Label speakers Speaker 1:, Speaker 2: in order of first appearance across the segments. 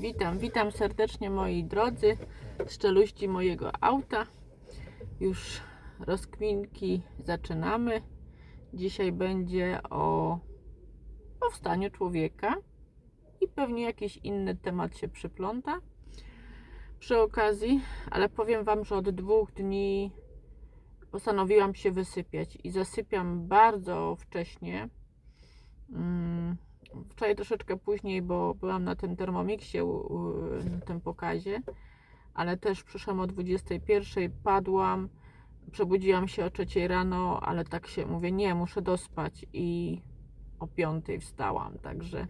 Speaker 1: Witam, witam serdecznie moi drodzy z czeluści mojego auta. Już rozkminki zaczynamy. Dzisiaj będzie o powstaniu człowieka i pewnie jakiś inny temat się przypląta przy okazji, ale powiem Wam, że od dwóch dni postanowiłam się wysypiać i zasypiam bardzo wcześnie. Mm, Wczoraj troszeczkę później, bo byłam na tym u- na tym pokazie, ale też przyszłam o 21, padłam, przebudziłam się o 3 rano, ale tak się mówię, nie, muszę dospać i o 5 wstałam, także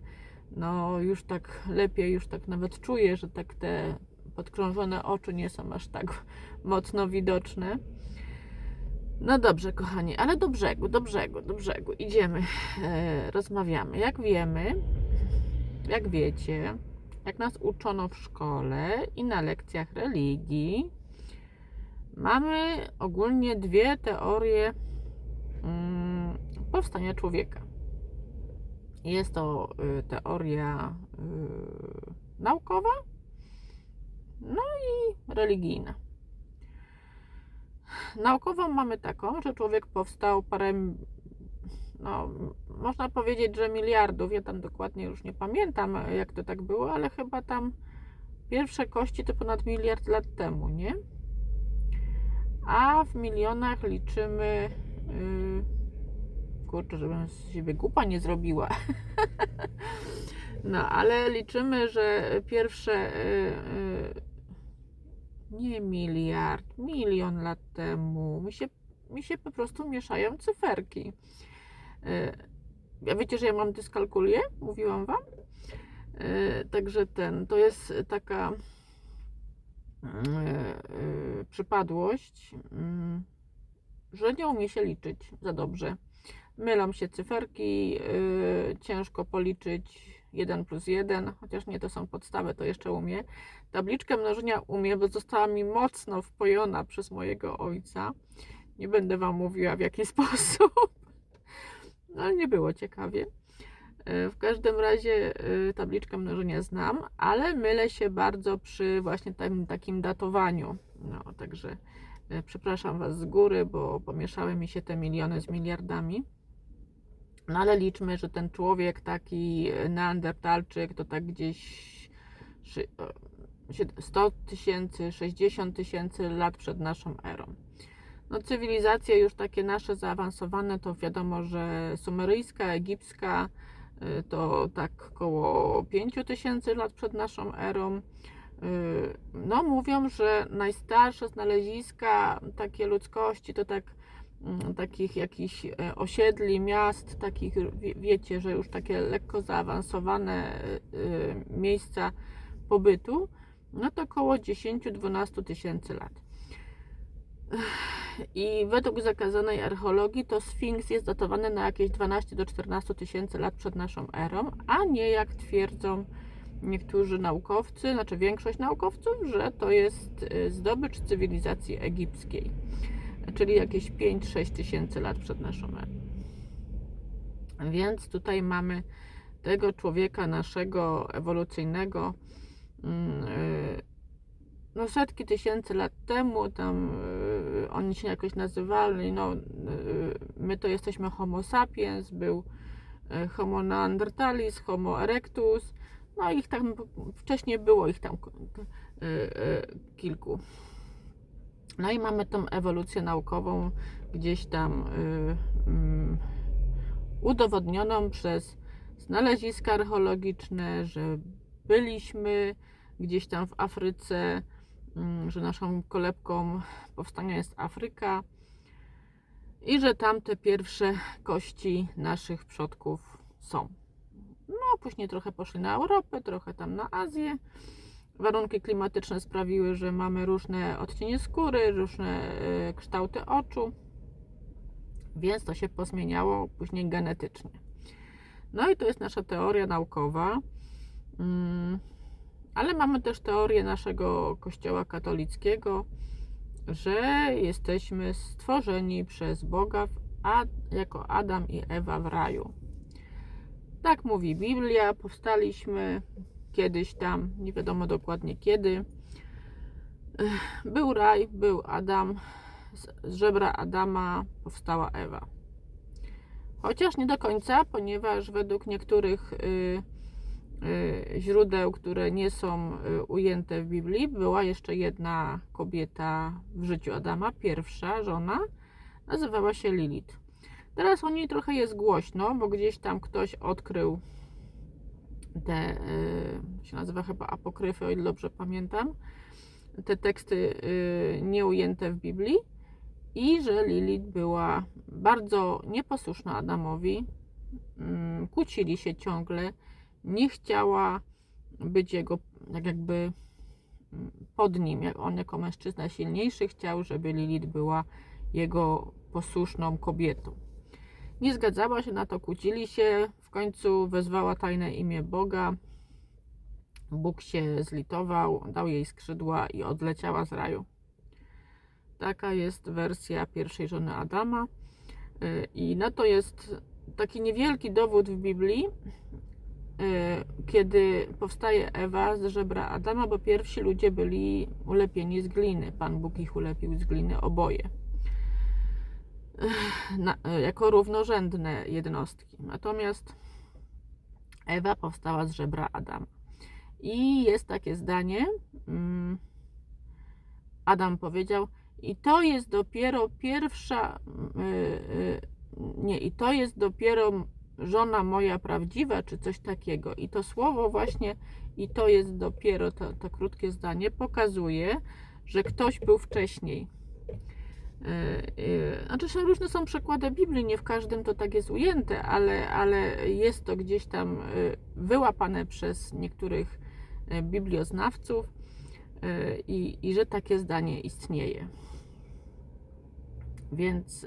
Speaker 1: no już tak lepiej, już tak nawet czuję, że tak te podkrążone oczy nie są aż tak mocno widoczne. No dobrze, kochani, ale do brzegu, do brzegu, do brzegu. Idziemy, e, rozmawiamy. Jak wiemy, jak wiecie, jak nas uczono w szkole i na lekcjach religii, mamy ogólnie dwie teorie mm, powstania człowieka. Jest to y, teoria y, naukowa, no i religijna. Naukową mamy taką, że człowiek powstał parę, no, można powiedzieć, że miliardów. Ja tam dokładnie już nie pamiętam, jak to tak było, ale chyba tam pierwsze kości to ponad miliard lat temu, nie? A w milionach liczymy. Yy, kurczę, żebym z siebie głupa nie zrobiła. no, ale liczymy, że pierwsze. Nie miliard, milion lat temu. Mi się, mi się po prostu mieszają cyferki. Yy, A wiecie, że ja mam dyskalkulię? Mówiłam Wam? Yy, Także ten, to jest taka yy, przypadłość, yy, że nie umie się liczyć za dobrze. Mylą się cyferki, ciężko policzyć 1 plus 1, chociaż nie to są podstawy, to jeszcze umie. Tabliczkę mnożenia umie, bo została mi mocno wpojona przez mojego ojca. Nie będę Wam mówiła w jaki sposób, no, ale nie było ciekawie. E, W każdym razie e, tabliczkę mnożenia znam, ale mylę się bardzo przy właśnie takim, takim datowaniu. No, także e, przepraszam Was z góry, bo pomieszały mi się te miliony z miliardami. No ale liczmy, że ten człowiek taki neandertalczyk to tak gdzieś szy- e, sied- 100 tysięcy, 60 tysięcy lat przed naszą erą. No cywilizacje już takie nasze zaawansowane to wiadomo, że sumeryjska, egipska y, to tak około 5 tysięcy lat przed naszą erą. No mówią, że najstarsze znaleziska takie ludzkości to tak takich jakichś e, osiedli, miast, takich wie- wiecie, że już takie lekko zaawansowane y, miejsca pobytu, no to około 10-12 tysięcy lat. I według zakazanej archeologii to Sfinks jest datowany na jakieś 12 do 14 tysięcy lat przed naszą erą, a nie jak twierdzą niektórzy naukowcy, znaczy większość naukowców, że to jest y, zdobycz cywilizacji egipskiej, czyli jakieś 5-6 tysięcy lat przed naszą erą. Więc tutaj mamy tego człowieka naszego ewolucyjnego, mm, y, no setki tysięcy lat temu, tam y, oni się jakoś nazywali, no y, my to jesteśmy homo sapiens, był homo neanderthalis, homo erectus, no ich tam wcześniej było ich tam kilku. No i mamy tą ewolucję naukową gdzieś tam y, mm, udowodnioną przez znaleziska archeologiczne, że byliśmy gdzieś tam w Afryce, mm, że naszą kolebką powstania jest Afryka i że tam te pierwsze kości naszych przodków są. No, później trochę poszli na Europę, trochę tam na Azję. Warunki klimatyczne sprawiły, że mamy różne odcienie skóry, różne e, kształty oczu, więc to się pozmieniało później genetycznie. No i to jest nasza teoria naukowa. Mm, ale mamy też teorię naszego Kościoła katolickiego, że jesteśmy stworzeni przez Boga jako Adam i Ewa w raju. Tak mówi Biblia, powstaliśmy kiedyś tam, nie wiadomo dokładnie kiedy. Był raj, był Adam, z, z żebra Adama powstała Ewa. Chociaż nie do końca, ponieważ według niektórych y, y, źródeł, które nie są y, ujęte w Biblii, była jeszcze jedna kobieta w życiu Adama, pierwsza żona, nazywała się Lilith. Teraz o niej trochę jest głośno, bo gdzieś tam ktoś odkrył te, y, się nazywa chyba apokryfy, o ile dobrze pamiętam, te teksty y, nieujęte w Biblii i że Lilith była bardzo nieposłuszna Adamowi, mm, kłócili się ciągle, nie chciała być jego, tak jakby mm, pod nim, jak on jako mężczyzna silniejszy chciał, żeby Lilith była jego posłuszną kobietą. Nie zgadzała się na to, kłócili się, w końcu wezwała tajne imię Boga. Bóg się zlitował, dał jej skrzydła i odleciała z raju. Taka jest wersja pierwszej żony Adama. Yy, I na to jest taki niewielki dowód w Biblii, yy, kiedy powstaje Ewa z żebra Adama, bo pierwsi ludzie byli ulepieni z gliny. Pan Bóg ich ulepił z gliny oboje. Na, jako równorzędne jednostki. Natomiast Ewa powstała z żebra Adama. I jest takie zdanie. mm, Adam powiedział, i to jest dopiero pierwsza, y, y, nie, i to jest dopiero żona moja prawdziwa, czy coś takiego. I to słowo właśnie, i to jest dopiero, to, to krótkie zdanie, pokazuje, że ktoś był wcześniej. Znaczy, są różne są przykłady Biblii, nie w każdym to tak jest ujęte, ale, ale jest to gdzieś tam y, wyłapane przez niektórych biblioznawców i, i że takie zdanie istnieje. Więc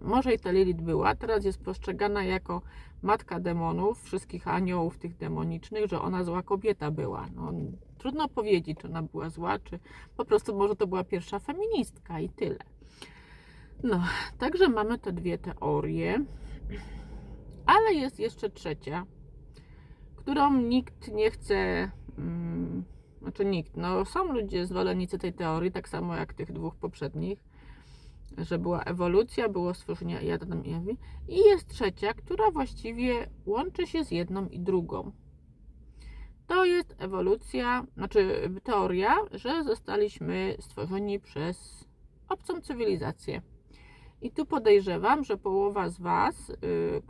Speaker 1: może i ta Lilith była, teraz jest postrzegana jako matka demonów, wszystkich aniołów tych demonicznych, że ona zła kobieta była. No, trudno powiedzieć, czy ona była zła, czy po prostu może to była pierwsza feministka i tyle. No, także mamy te dwie teorie, ale jest jeszcze trzecia, którą nikt nie chce, mm, znaczy nikt, no są ludzie zwolennicy tej teorii, tak samo jak tych dwóch poprzednich, że była ewolucja, było stworzenie Adam i Ewy i jest trzecia, która właściwie łączy się z jedną i drugą. To jest ewolucja, znaczy teoria, że zostaliśmy stworzeni przez obcą cywilizację. I tu podejrzewam, że połowa z Was, yy,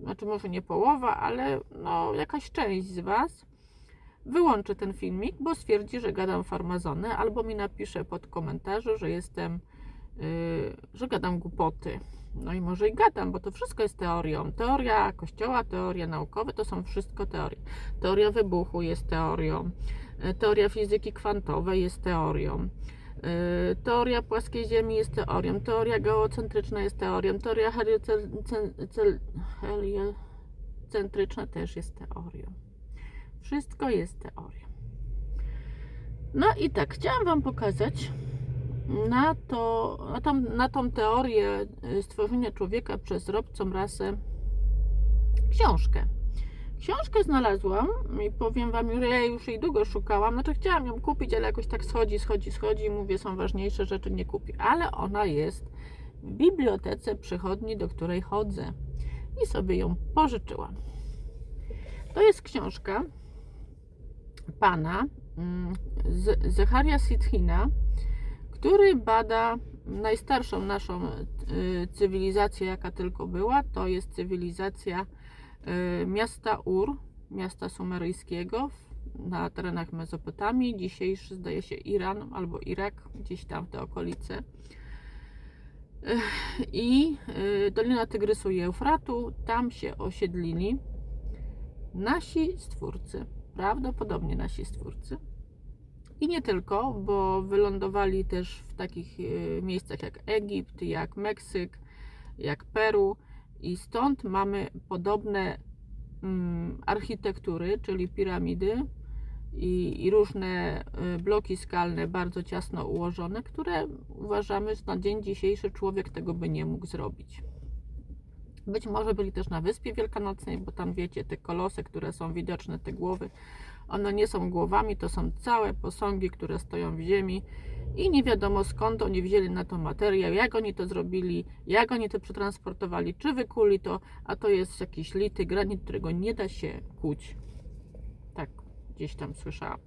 Speaker 1: znaczy może nie połowa, ale no jakaś część z Was wyłączy ten filmik, bo stwierdzi, że gadam farmazony, albo mi napisze pod komentarzu, że jestem, yy, że gadam głupoty. No i może i gadam, bo to wszystko jest teorią. Teoria kościoła, teoria naukowe to są wszystko teorie. Teoria wybuchu jest teorią. yy, Teoria fizyki kwantowej jest teorią. Yy, Teoria płaskiej Ziemi jest teorią, teoria geocentryczna jest teorią, teoria heliocentryczna też jest teorią. Wszystko jest teorią. No i tak, chciałam Wam pokazać na, to, na, tą, na tą teorię y, stworzenia człowieka przez robcą rasę książkę. Książkę znalazłam i powiem Wam, że ja już jej długo szukałam. Znaczy chciałam ją kupić, ale jakoś tak schodzi, schodzi, schodzi i mówię, są ważniejsze rzeczy, nie kupię. Ale ona jest w bibliotece przychodni, do której chodzę i sobie ją pożyczyłam. To jest książka pana mm, Z- Zecharia Sitchina, który bada najstarszą naszą y, cywilizację, jaka tylko była. To jest cywilizacja miasta Ur, miasta sumeryjskiego na terenach Mezopotamii. Dzisiejszy zdaje się Iran albo Irak, gdzieś tam te okolice. Ech, I y, Dolina Tygrysu i Eufratu, tam się osiedlili nasi stwórcy, prawdopodobnie nasi stwórcy. I nie tylko, bo wylądowali też w takich y, miejscach jak Egipt, jak Meksyk, jak Peru i stąd mamy podobne mm, architektury, czyli piramidy i, i różne y, bloki skalne bardzo ciasno ułożone, które uważamy, że na dzień dzisiejszy człowiek tego by nie mógł zrobić. Być może byli też na Wyspie Wielkanocnej, bo tam wiecie, te kolosy, które są widoczne, te głowy, One nie są głowami, to są całe posągi, które stoją w ziemi i nie wiadomo skąd oni wzięli na to materiał, jak oni to zrobili, jak oni to przetransportowali, czy wykuli to, a to jest jakiś lity granit, którego nie da się kuć. Tak gdzieś tam słyszałam.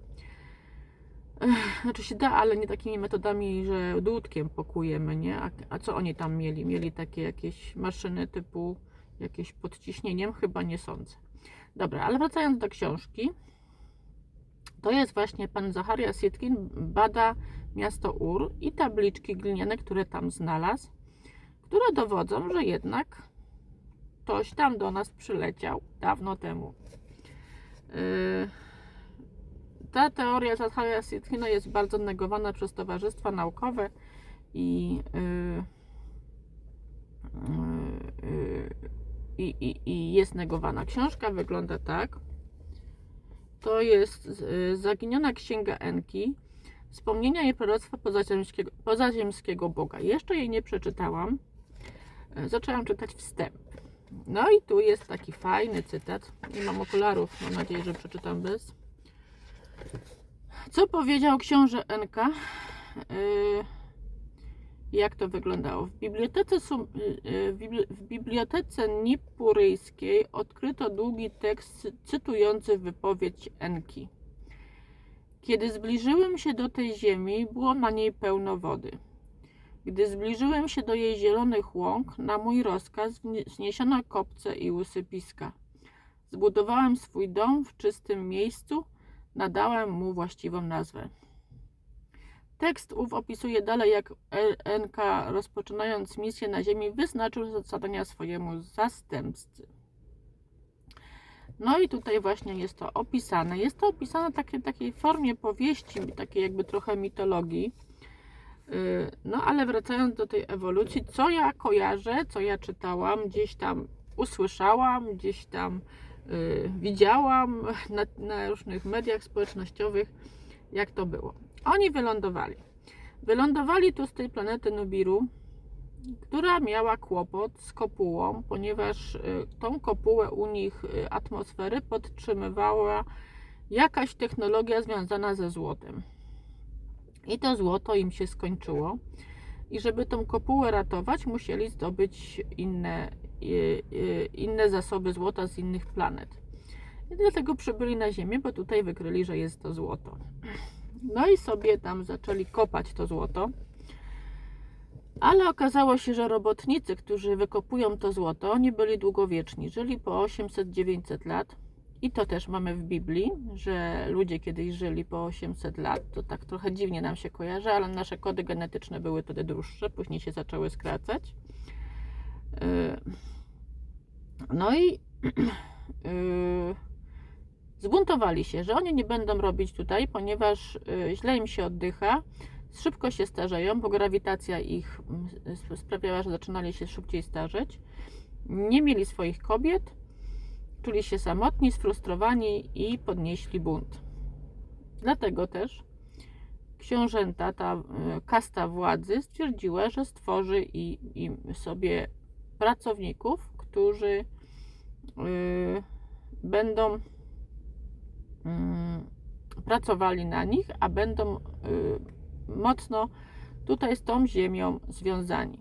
Speaker 1: Znaczy się da, ale nie takimi metodami, że dłutkiem pokujemy, nie? A, a co oni tam mieli? Mieli takie jakieś maszyny typu jakieś pod ciśnieniem? Chyba nie sądzę. Dobra, ale wracając do książki, to jest właśnie pan Zacharia Sitkin bada miasto Ur i tabliczki gliniane, które tam znalazł, które dowodzą, że jednak ktoś tam do nas przyleciał dawno temu. Yy, ta teoria Zacharia Sitkina jest bardzo negowana przez towarzystwa naukowe i, yy, yy, i jest negowana. Książka wygląda tak. To jest y, zaginiona księga Enki, wspomnienia i proroctwa pozaziemskiego, pozaziemskiego Boga. Jeszcze jej nie przeczytałam. Y, Zaczęłam czytać wstęp. No i tu jest taki fajny cytat. Nie mam okularów, mam nadzieję, że przeczytam bez. Co powiedział książę Enka? Yy, jak to wyglądało? W bibliotece, Sum- yy, w bibli- w bibliotece nipuryjskiej odkryto długi tekst cy- cytujący wypowiedź Enki. Kiedy zbliżyłem się do tej ziemi, było na niej pełno wody. Gdy zbliżyłem się do jej zielonych łąk, na mój rozkaz zniesiono kopce i usypiska. Zbudowałem swój dom w czystym miejscu, nadałem mu właściwą nazwę. Tekst ów opisuje dalej, jak NK rozpoczynając misję na Ziemi wyznaczył zadania swojemu zastępcy. No i tutaj właśnie jest to opisane. Jest to opisane w takiej, takiej formie powieści, takiej jakby trochę mitologii. Yy, No ale wracając do tej ewolucji, co ja kojarzę, co ja czytałam, gdzieś tam usłyszałam, gdzieś tam yy, widziałam na, na różnych mediach społecznościowych, jak to było. Oni wylądowali. Wylądowali tu z tej planety Nubiru, która miała kłopot z kopułą, ponieważ y, tą kopułę u nich y, atmosfery podtrzymywała jakaś technologia związana ze złotem. I to złoto im się skończyło. I żeby tą kopułę ratować, musieli zdobyć inne, y, inne zasoby złota z innych planet. I dlatego przybyli na Ziemię, bo tutaj wykryli, że jest to złoto. No i sobie tam zaczęli kopać to złoto. Ale okazało się, że robotnicy, którzy wykopują to złoto, nie byli długowieczni. Żyli po 800-900 lat. I to też mamy w Biblii, że ludzie kiedyś żyli po 800 lat. To tak trochę dziwnie nam się kojarzy, ale nasze kody genetyczne były wtedy dłuższe, później się zaczęły skracać. Yy, No i yy, zbuntowali się, że oni nie będą robić tutaj, ponieważ y, źle im się oddycha, szybko się starzeją, bo grawitacja ich mm, sp- sprawiała, że zaczynali się szybciej starzeć. Nie mieli swoich kobiet, czuli się samotni, sfrustrowani i podnieśli bunt. Dlatego też książęta, ta y, kasta władzy stwierdziła, że stworzy i, i sobie pracowników, którzy y, będą pracowali na nich, a będą y, mocno tutaj z tą ziemią związani.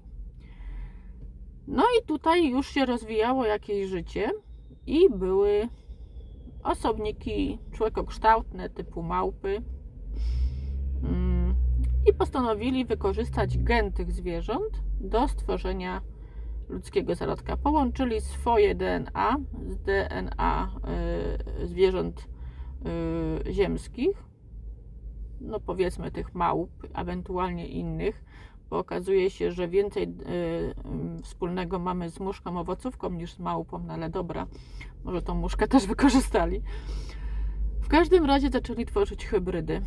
Speaker 1: No i tutaj już się rozwijało jakieś życie i były osobniki człowiekokształtne typu małpy Mm, i postanowili wykorzystać gen tych zwierząt do stworzenia ludzkiego zarodka. Połączyli swoje DNA z DNA y, zwierząt y, ziemskich, no powiedzmy tych małp, ewentualnie innych, bo okazuje się, że więcej y, y, wspólnego mamy z muszką owocówką niż z małpą, no ale dobra, może tą muszkę też wykorzystali. W każdym razie zaczęli tworzyć hybrydy.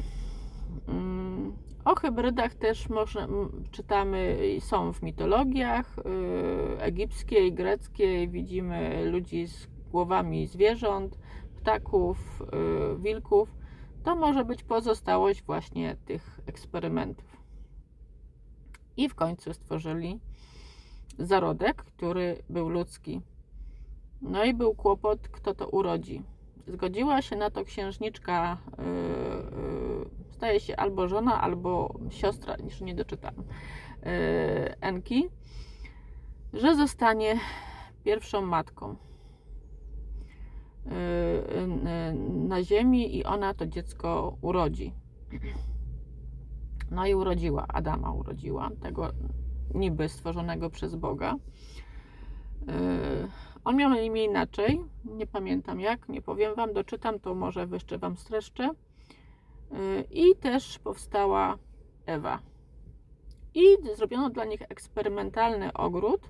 Speaker 1: Mm, O hybrydach też można, czytamy, są w mitologiach egipskiej, greckiej. Widzimy ludzi z głowami zwierząt, ptaków, y, wilków. To może być pozostałość właśnie tych eksperymentów. I w końcu stworzyli zarodek, który był ludzki. No i był kłopot, kto to urodzi. Zgodziła się na to księżniczka, yy, yy, staje się albo żona, albo siostra, niż nie doczytałam, yy, Enki, że zostanie pierwszą matką na ziemi i ona to dziecko urodzi. No i urodziła, Adama urodziła, tego niby stworzonego przez Boga. Yy, On miał na imię inaczej, nie pamiętam jak, nie powiem Wam, doczytam, to może jeszcze Wam streszczę. I też powstała Ewa. I zrobiono dla nich eksperymentalny ogród,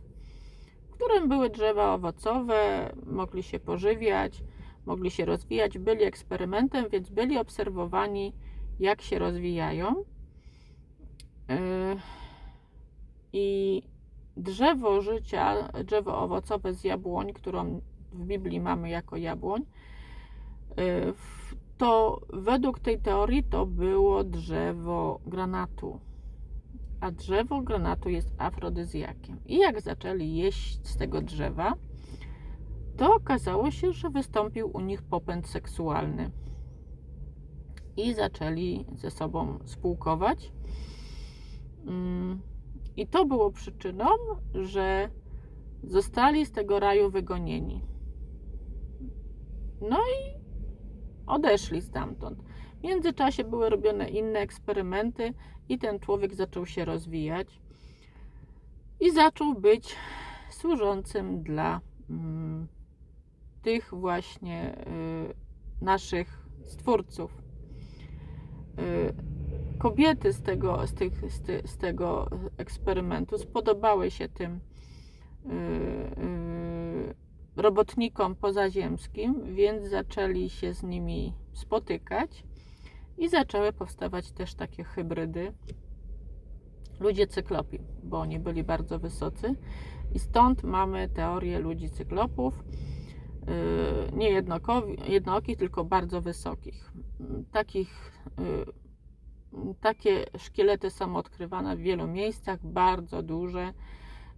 Speaker 1: w którym były drzewa owocowe, mogli się pożywiać, mogli się rozwijać, byli eksperymentem, więc byli obserwowani, jak się rozwijają. Yy, I drzewo życia, drzewo owocowe z jabłoń, którą w Biblii mamy jako jabłoń, w- to według tej teorii to było drzewo granatu. A drzewo granatu jest afrodyzjakiem. I jak zaczęli jeść z tego drzewa, to okazało się, że wystąpił u nich popęd seksualny. I zaczęli ze sobą spółkować. Mm, I to było przyczyną, że zostali z tego raju wygonieni. No i odeszli stamtąd. W międzyczasie były robione inne eksperymenty i ten człowiek zaczął się rozwijać i zaczął być służącym dla mm, tych właśnie y, naszych stwórców. Y, kobiety z tego, z, tych, z, ty, z tego eksperymentu spodobały się tym y, y, robotnikom pozaziemskim, więc zaczęli się z nimi spotykać i zaczęły powstawać też takie hybrydy. Ludzie cyklopi, bo oni byli bardzo wysocy i stąd mamy teorię ludzi cyklopów, yy, nie jednookich, tylko bardzo wysokich. Takich, yy, takie szkielety są odkrywane w wielu miejscach, bardzo duże,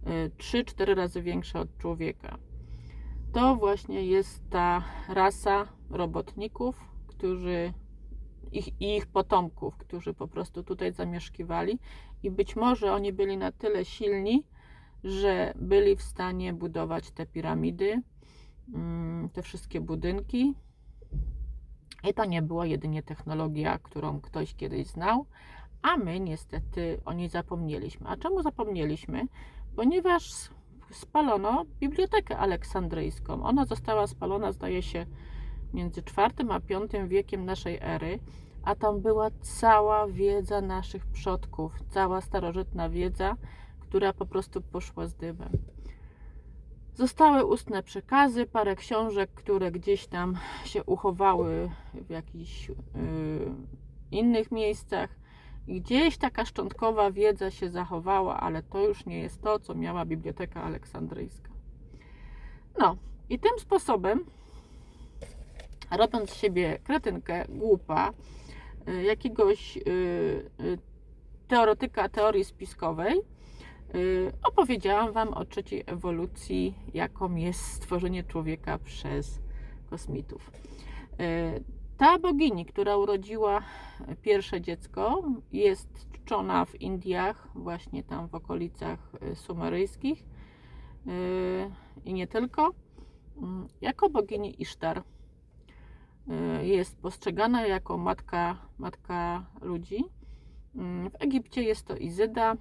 Speaker 1: yy, 3-4 razy większe od człowieka. To właśnie jest ta rasa robotników, którzy ich, i ich potomków, którzy po prostu tutaj zamieszkiwali i być może oni byli na tyle silni, że byli w stanie budować te piramidy, mm, te wszystkie budynki. I to nie była jedynie technologia, którą ktoś kiedyś znał, a my niestety o niej zapomnieliśmy. A czemu zapomnieliśmy? Ponieważ spalono Bibliotekę Aleksandryjską. Ona została spalona, zdaje się, między IV a V wiekiem naszej ery, a tam była cała wiedza naszych przodków, cała starożytna wiedza, która po prostu poszła z dymem. Zostały ustne przekazy, parę książek, które gdzieś tam się uchowały w jakichś yy, innych miejscach. Gdzieś taka szczątkowa wiedza się zachowała, ale to już nie jest to, co miała Biblioteka Aleksandryjska. No, i tym sposobem, robiąc z siebie kretynkę, głupa, y, jakiegoś y, y, teoretyka teorii spiskowej, opowiedziałam Wam o trzeciej ewolucji, jaką jest stworzenie człowieka przez kosmitów. Y, Ta bogini, która urodziła pierwsze dziecko, jest czczona w Indiach, właśnie tam w okolicach y, sumeryjskich y, i nie tylko, mm, jako bogini Isztar. Y, Jest postrzegana jako matka, matka ludzi. W Egipcie jest to Izyda.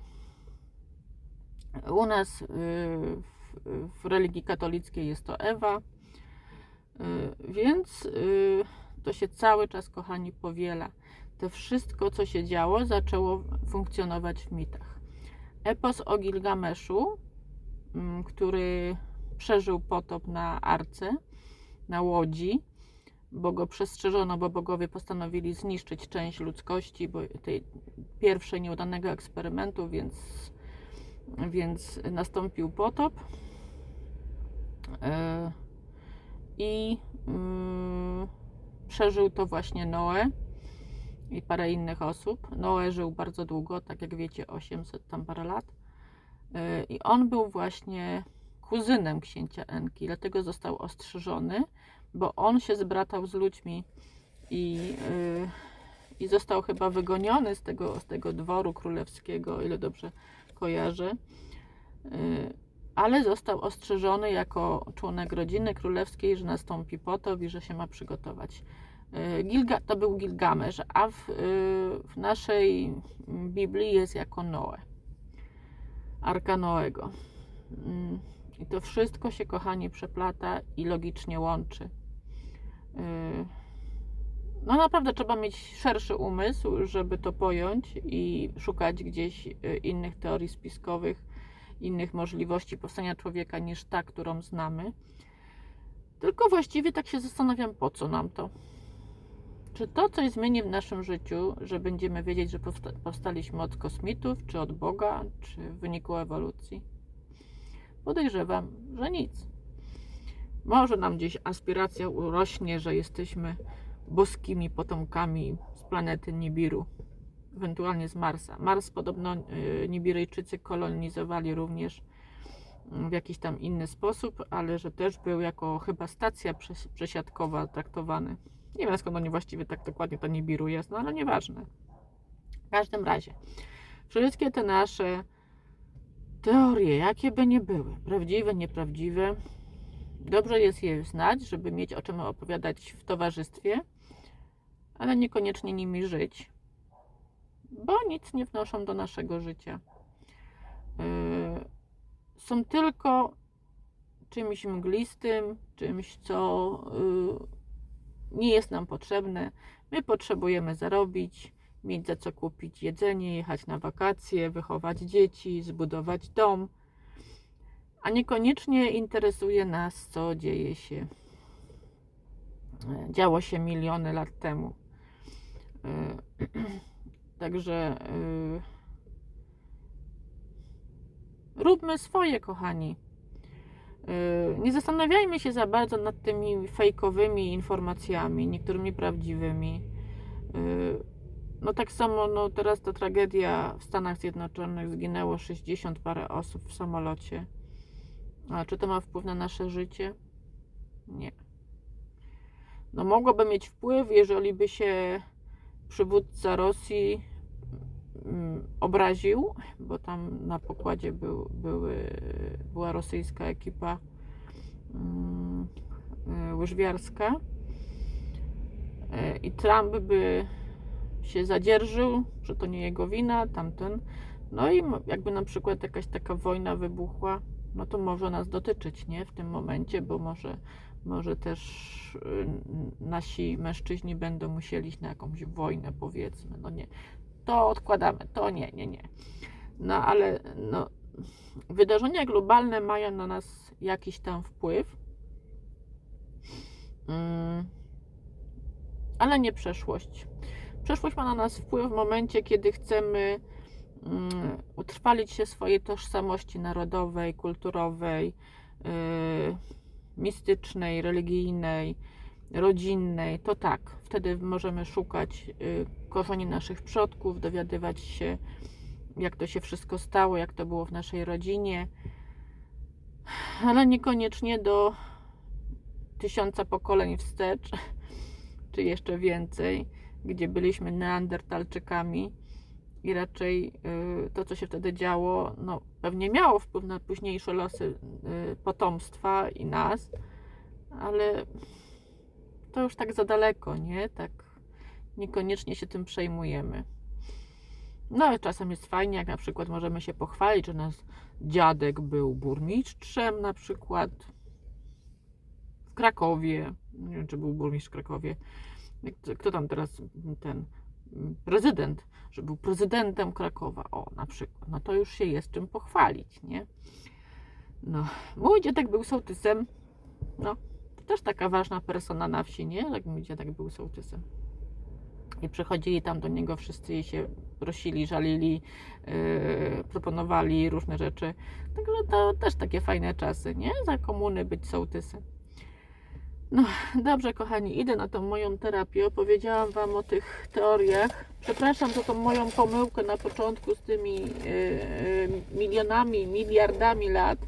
Speaker 1: U nas y, w, w religii katolickiej jest to Ewa. Y, Więc y, to się cały czas, kochani, powiela. To wszystko, co się działo, zaczęło funkcjonować w mitach. Epos o Gilgameszu, mm, który przeżył potop na arce, na łodzi, bo go przestrzeżono, bo bogowie postanowili zniszczyć część ludzkości, bo tej pierwszej nieudanego eksperymentu, więc, więc nastąpił potop. E, I mm, przeżył to właśnie Noe i parę innych osób. Noe żył bardzo długo, tak jak wiecie, 800 tam parę lat. E, I on był właśnie kuzynem księcia Enki, dlatego został ostrzeżony, bo on się zbratał z ludźmi i, yy, i został chyba wygoniony z tego, z tego dworu królewskiego, o ile dobrze kojarzę. Ale został ostrzeżony jako członek rodziny królewskiej, że nastąpi potop i że się ma przygotować. Yy, Gilga, to był Gilgamesz, a w, yy, w naszej Biblii jest jako Noe. Arka Noego. Mm, I to wszystko się, kochani, przeplata i logicznie łączy. Yy, No naprawdę trzeba mieć szerszy umysł, żeby to pojąć i szukać gdzieś innych teorii spiskowych, innych możliwości powstania człowieka niż ta, którą znamy. Tylko właściwie tak się zastanawiam, po co nam to. Czy to coś zmieni w naszym życiu, że będziemy wiedzieć, że powsta- powstaliśmy od kosmitów, czy od Boga, czy w wyniku ewolucji? Podejrzewam, że nic. Może nam gdzieś aspiracja urośnie, że jesteśmy boskimi potomkami z planety Nibiru, ewentualnie z Marsa. Mars podobno y, Nibiryjczycy kolonizowali również w jakiś tam inny sposób, ale że też był jako chyba stacja przes- przesiadkowa traktowany. Nie wiem skąd oni właściwie tak dokładnie to Nibiru jest, no ale nieważne. W każdym razie, wszystkie te nasze teorie, jakie by nie były, prawdziwe, nieprawdziwe, dobrze jest je znać, żeby mieć o czym opowiadać w towarzystwie, ale niekoniecznie nimi żyć, bo nic nie wnoszą do naszego życia. Yy, są tylko czymś mglistym, czymś, co yy, nie jest nam potrzebne. My potrzebujemy zarobić, mieć za co kupić jedzenie, jechać na wakacje, wychować dzieci, zbudować dom, a niekoniecznie interesuje nas, co dzieje się, działo się miliony lat temu. Także e, róbmy swoje, kochani. E, Nie zastanawiajmy się za bardzo nad tymi fejkowymi informacjami, niektórymi prawdziwymi. E, No tak samo, no teraz ta tragedia w Stanach Zjednoczonych zginęło 60 parę osób w samolocie. A czy to ma wpływ na nasze życie? Nie. No mogłoby mieć wpływ, jeżeli by się przywódca Rosji mm, obraził, bo tam na pokładzie był, były, była rosyjska ekipa mm, y, łyżwiarska Y, i Trump by się zadzierżył, że to nie jego wina, tamten. No i jakby na przykład jakaś taka wojna wybuchła, no to może nas dotyczyć, nie? W tym momencie, bo może, może też y, nasi mężczyźni będą musieli iść na jakąś wojnę, powiedzmy. No nie, to odkładamy, to nie, nie, nie. No ale no, wydarzenia globalne mają na nas jakiś tam wpływ. Mm, ale nie przeszłość. Przeszłość ma na nas wpływ w momencie, kiedy chcemy mm, utrwalić się swojej tożsamości narodowej, kulturowej, yy, mistycznej, religijnej, rodzinnej. To tak, wtedy możemy szukać yy, korzeni naszych przodków, dowiadywać się, jak to się wszystko stało, jak to było w naszej rodzinie, ale niekoniecznie do tysiąca pokoleń wstecz, czy jeszcze więcej gdzie byliśmy neandertalczykami i raczej y, to, co się wtedy działo, no, pewnie miało wpływ na późniejsze losy y, potomstwa i nas, ale to już tak za daleko, nie? Tak niekoniecznie się tym przejmujemy. No ale czasem jest fajnie, jak na przykład możemy się pochwalić, że nasz dziadek był burmistrzem na przykład w Krakowie. Nie wiem, czy był burmistrz w Krakowie kto tam teraz ten prezydent, że był prezydentem Krakowa, o na przykład, no to już się jest czym pochwalić, nie? No, mój dziadek był sołtysem, no, to też taka ważna persona na wsi, nie? Jak mój dziadek był sołtysem. I przychodzili tam do niego wszyscy i się prosili, żalili, yy, proponowali różne rzeczy. Także to też takie fajne czasy, nie? Za komuny być sołtysem. No, dobrze, kochani, idę na tą moją terapię. Opowiedziałam Wam o tych teoriach. Przepraszam za tą moją pomyłkę na początku z tymi e, milionami, miliardami lat,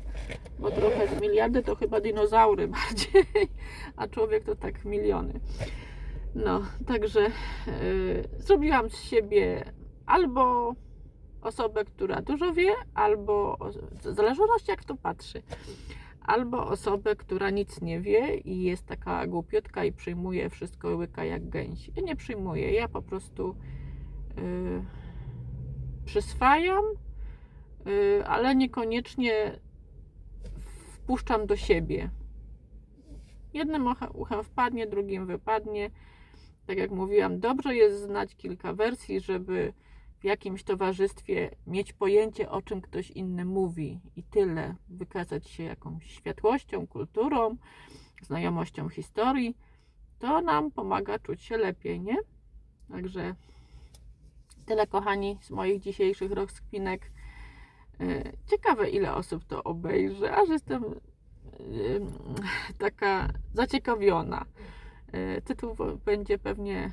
Speaker 1: bo trochę z miliardy to chyba dinozaury bardziej, a człowiek to tak miliony. No, także e, zrobiłam z siebie albo osobę, która dużo wie, albo w zależności jak to patrzy albo osobę, która nic nie wie i jest taka głupiutka i przyjmuje wszystko łyka jak gęś. Ja nie przyjmuję, ja po prostu yy, przyswajam, yy, ale niekoniecznie wpuszczam do siebie. Jednym uchem wpadnie, drugim wypadnie. Tak jak mówiłam, dobrze jest znać kilka wersji, żeby w jakimś towarzystwie mieć pojęcie, o czym ktoś inny mówi i tyle, wykazać się jakąś światłością, kulturą, znajomością historii, to nam pomaga czuć się lepiej, nie? Także tyle, kochani, z moich dzisiejszych rozkminek. Yy, Ciekawe, ile osób to obejrzy, aż jestem yy, taka zaciekawiona. Yy, Tytuł będzie pewnie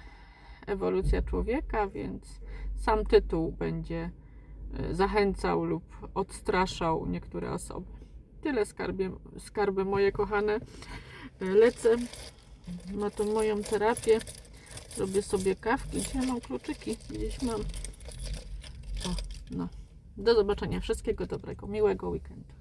Speaker 1: ewolucja człowieka, więc sam tytuł będzie e, zachęcał lub odstraszał niektóre osoby. Tyle skarbie, skarby moje kochane. E, Lecę na tą moją terapię. Robię sobie kawki. Gdzie mam kluczyki? Gdzieś mam. O, no. Do zobaczenia. Wszystkiego dobrego. Miłego weekendu.